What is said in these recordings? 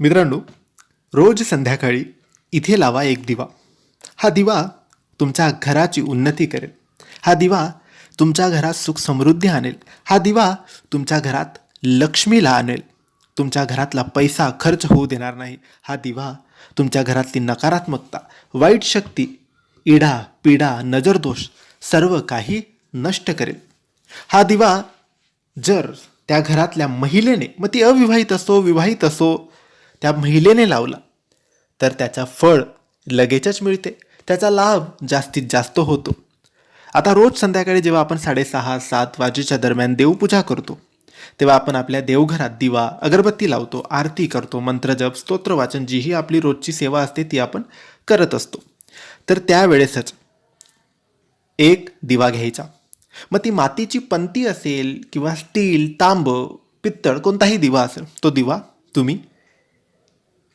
मित्रांनो रोज संध्याकाळी इथे लावा एक दिवा. हा दिवा तुमच्या घराची उन्नती करेल. हा दिवा तुमच्या घरात सुख समृद्धी आणेल. हा दिवा तुमच्या घरात लक्ष्मीला आणेल. तुमच्या घरातला पैसा खर्च होऊ देणार नाही. हा दिवा तुमच्या घरातली नकारात्मकता वाईट शक्ती इडा पिडा नजरदोष सर्व काही नष्ट करेल. हा दिवा जर त्या घरातल्या महिलेने मग ती अविवाहित असो विवाहित असो त्या महिलेने लावला. तर त्याचा फळ लगेचच मिळते. त्याचा लाभ जास्तीत जास्त होतो. आता रोज संध्याकाळी जेव्हा आपण साडेसहा सात वाजेच्या दरम्यान देवपूजा करतो तेव्हा आपण आपल्या देवघरात दिवा अगरबत्ती लावतो आरती करतो मंत्रजप स्तोत्र वाचन जी ही आपली रोजची सेवा असते ती आपण करत असतो. तर त्यावेळेसच एक दिवा घ्यायचा. मग ती मातीची पंती असेल किंवा स्टील तांब पित्तळ कोणताही दिवा असेल तो दिवा तुम्ही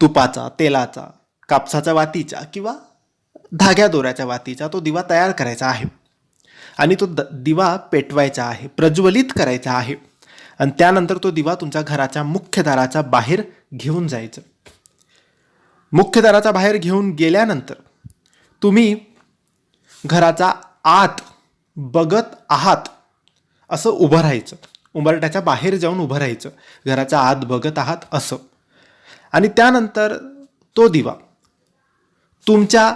तुपाचा तेलाचा कापसाच्या वातीचा किंवा धाग्या दोऱ्याच्या वातीचा तो दिवा तयार करायचा आहे. आणि तो द दिवा पेटवायचा आहे प्रज्वलित करायचा आहे. आणि त्यानंतर तो दिवा तुमच्या घराच्या मुख्य दाराच्या बाहेर घेऊन जायचं. मुख्य दाराच्या बाहेर घेऊन गेल्यानंतर तुम्ही घराचा आत बघत आहात असं उभं राहायचं. उंबरट्याच्या बाहेर जाऊन उभं राहायचं. घराच्या आत बघत आहात असं. आणि त्यानंतर तो दिवा तुमच्या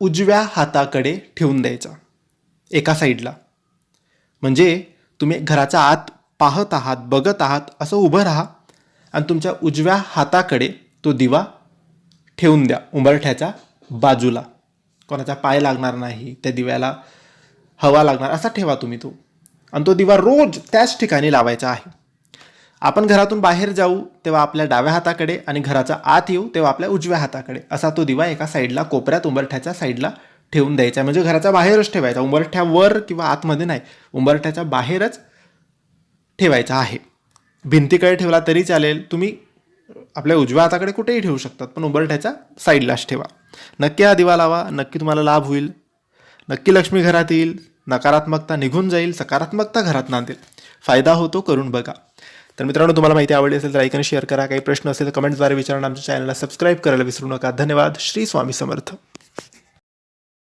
उजव्या हाताकडे ठेवून द्यायचा एका साईडला. म्हणजे तुम्ही घराच्या आत पाहत आहात बघत आहात असं उभं राहा आणि तुमच्या उजव्या हाताकडे तो दिवा ठेवून द्या उंबरठ्याच्या बाजूला. कोणाचा पाय लागणार नाही त्या दिव्याला हवा लागणार असा ठेवा तुम्ही तो. आणि तो दिवा रोज त्याच ठिकाणी लावायचा आहे. आपण घरातून बाहेर जाऊ तेव्हा आपल्या डाव्या हाताकडे आणि घराच्या आत येऊ तेव्हा आपल्या उजव्या हाताकडे. असा तो दिवा एका साईडला कोपऱ्यात उंबरठ्याच्या साईडला ठेवून द्यायचा. म्हणजे घराच्या बाहेरच ठेवायचा. उंबरठ्यावर किंवा आतमध्ये नाही. उंबरठ्याच्या बाहेरच ठेवायचा आहे. भिंतीकडे ठेवला तरी चालेल. तुम्ही आपल्या उजव्या हाताकडे कुठेही ठेवू शकतात पण उंबरठ्याच्या साईडलाच ठेवा. नक्की हा दिवा लावा. नक्की तुम्हाला लाभ होईल. नक्की लक्ष्मी घरात येईल. नकारात्मकता निघून जाईल. सकारात्मकता घरात नांदेल. फायदा होतो करून बघा. तर मित्रांनो तुम्हाला माहिती आवडली असेल तर ऐकून शेअर करा. काही प्रश्न असेल तर कमेंटद्वारे विचारून आमच्या चॅनलला सबस्क्राईब करायला विसरू नका. धन्यवाद. श्री स्वामी समर्थ.